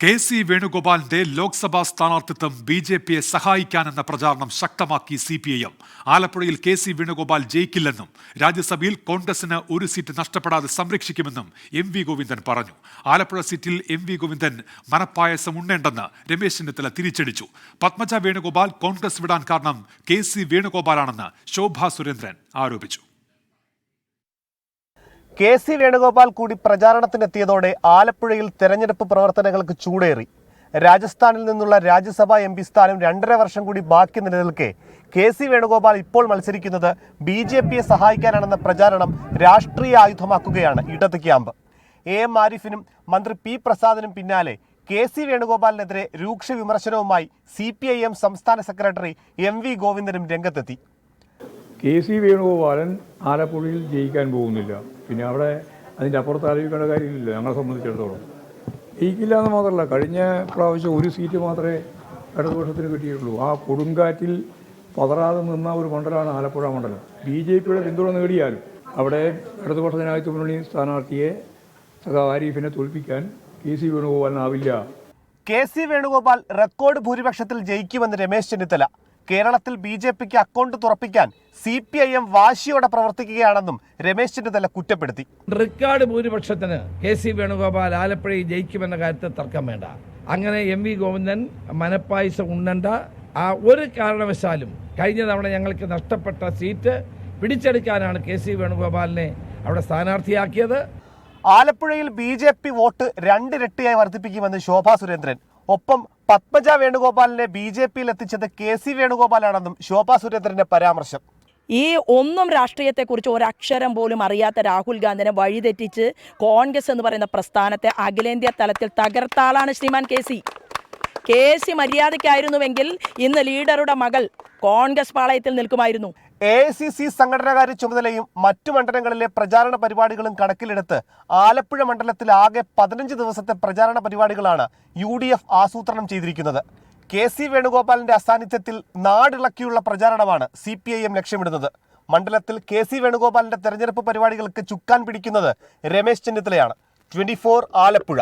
K C വേണുഗോപാലിന്റെ Lok Sabha സ്ഥാനാർത്ഥിത്വം B J പിയെ സഹായിക്കാനെന്ന പ്രചാരണം ശക്തമാക്കി സി പി ഐ എം. ആലപ്പുഴയിൽ കെ സി വേണുഗോപാൽ ജയിക്കില്ലെന്നും രാജ്യസഭയിൽ കോൺഗ്രസിന് ഒരു സീറ്റ് നഷ്ടപ്പെടാതെ സംരക്ഷിക്കുമെന്നും എം വി ഗോവിന്ദൻ പറഞ്ഞു. ആലപ്പുഴ സീറ്റിൽ എം വി ഗോവിന്ദൻ മനപ്പായസം ഉണ്ണേണ്ടെന്ന് രമേശ് ചെന്നിത്തല തിരിച്ചടിച്ചു. പത്മജ വേണുഗോപാൽ കോൺഗ്രസ് വിടാൻ കാരണം കെ സി വേണുഗോപാലാണെന്ന് ശോഭാ സുരേന്ദ്രൻ ആരോപിച്ചു. കെ സി വേണുഗോപാൽ കൂടി പ്രചാരണത്തിനെത്തിയതോടെ ആലപ്പുഴയിൽ തെരഞ്ഞെടുപ്പ് പ്രവർത്തനങ്ങൾക്ക് ചൂടേറി. രാജസ്ഥാനിൽ നിന്നുള്ള രാജ്യസഭാ എം പി സ്ഥാനം രണ്ടര വർഷം കൂടി ബാക്കി നിലനിൽക്കെ കെ സി വേണുഗോപാൽ ഇപ്പോൾ മത്സരിക്കുന്നത് ബി ജെ പിയെ സഹായിക്കാനാണെന്ന പ്രചാരണം രാഷ്ട്രീയ ആയുധമാക്കുകയാണ് ഇടത് ക്യാമ്പ്. എ എം ആരിഫിനും മന്ത്രി പി പ്രസാദിനും പിന്നാലെ കെ സി വേണുഗോപാലിനെതിരെ രൂക്ഷ വിമർശനവുമായി സി പി ഐ എം സംസ്ഥാന സെക്രട്ടറി എം വി ഗോവിന്ദനും രംഗത്തെത്തി. കെ സി വേണുഗോപാലൻ ആലപ്പുഴയിൽ ജയിക്കാൻ പോകുന്നില്ല. പിന്നെ അവിടെ അതിന്റെ അപ്പുറത്ത് ആലോചിക്കേണ്ട കാര്യമില്ല ഞങ്ങളെ സംബന്ധിച്ചിടത്തോളം. ജയിക്കില്ല എന്ന് മാത്രമല്ല കഴിഞ്ഞ പ്രാവശ്യം ഒരു സീറ്റ് മാത്രമേ ഇടതുപക്ഷത്തിന് കിട്ടിയിട്ടുള്ളൂ. ആ കൊടുങ്കാറ്റിൽ പതറാതെ നിന്ന ഒരു മണ്ഡലമാണ് ആലപ്പുഴ മണ്ഡലം. ബി ജെ പിയുടെ പിന്തുണ നേടിയാലും അവിടെ ഇടതുപക്ഷ മുന്നണി സ്ഥാനാർത്ഥിയെ സഖാ ആരിഫിനെ തോൽപ്പിക്കാൻ കെ സി വേണുഗോപാലിനാവില്ല കെ സി വേണുഗോപാൽ റെക്കോർഡ് ഭൂരിപക്ഷത്തിൽ ജയിക്കുമെന്ന് രമേശ് ചെന്നിത്തല. കേരളത്തിൽ ബി ജെ പിക്ക് അക്കൗണ്ട് തുറപ്പിക്കാൻ സി പി ഐ എം വാശിയോടെ പ്രവർത്തിക്കുകയാണെന്നും രമേശ് ചെന്നിത്തല കുറ്റപ്പെടുത്തി. റെക്കോർഡ് ഭൂരിപക്ഷത്തിന് കെ സി വേണുഗോപാൽ ആലപ്പുഴയിൽ ജയിക്കുമെന്ന കാര്യത്തിൽ തർക്കം വേണ്ട. അങ്ങനെ എം വി ഗോവിന്ദൻ മനപ്പായസം ഉണ്ണണ്ട. ആ ഒരു കാരണവശാലും കഴിഞ്ഞ തവണ ഞങ്ങൾക്ക് നഷ്ടപ്പെട്ട സീറ്റ് പിടിച്ചെടുക്കാനാണ് കെ സി വേണുഗോപാലിനെ അവിടെ സ്ഥാനാർത്ഥിയാക്കിയത്. ആലപ്പുഴയിൽ ബി ജെ പി വോട്ട് രണ്ടിരട്ടിയായി വർദ്ധിപ്പിക്കുമെന്ന് ശോഭാ സുരേന്ദ്രൻ. ഒപ്പം പത്മജ വേണുഗോപാലിനെ ബി ജെ പിയിൽ എത്തിച്ചത് കെ സി വേണുഗോപാലാണെന്നും ശോഭാ സുരേന്ദ്രന്റെ പരാമർശം. ഈ ഒന്നും രാഷ്ട്രീയത്തെക്കുറിച്ച് ഒരക്ഷരം പോലും അറിയാത്ത രാഹുൽ ഗാന്ധിനെ വഴിതെറ്റിച്ച് കോൺഗ്രസ് എന്ന് പറയുന്ന പ്രസ്ഥാനത്തെ അഖിലേന്ത്യാ തലത്തിൽ തകർത്താളാണ് ശ്രീമാൻ കെ സി. കെ സി മര്യാദയ്ക്കായിരുന്നുവെങ്കിൽ ഇന്ന് ലീഡറുടെ മകൾ കോൺഗ്രസ് പാളയത്തിൽ നിൽക്കുമായിരുന്നു. എ ഐ സി സി സംഘടനാകാരി ചുമതലയും മറ്റു മണ്ഡലങ്ങളിലെ പ്രചാരണ പരിപാടികളും കണക്കിലെടുത്ത് ആലപ്പുഴ മണ്ഡലത്തിൽ ആകെ പതിനഞ്ച് ദിവസത്തെ പ്രചാരണ പരിപാടികളാണ് യു ഡി എഫ് ആസൂത്രണം ചെയ്തിരിക്കുന്നത്. കെ സി വേണുഗോപാലിന്റെ അസാന്നിധ്യത്തിൽ നാടിളക്കിയുള്ള പ്രചാരണമാണ് സി പി ഐ എം ലക്ഷ്യമിടുന്നത്. മണ്ഡലത്തിൽ കെ സി വേണുഗോപാലിന്റെ തെരഞ്ഞെടുപ്പ് പരിപാടികൾക്ക് ചുക്കാൻ പിടിക്കുന്നത് രമേശ് ചെന്നിത്തലയാണ്. ട്വന്റി ആലപ്പുഴ.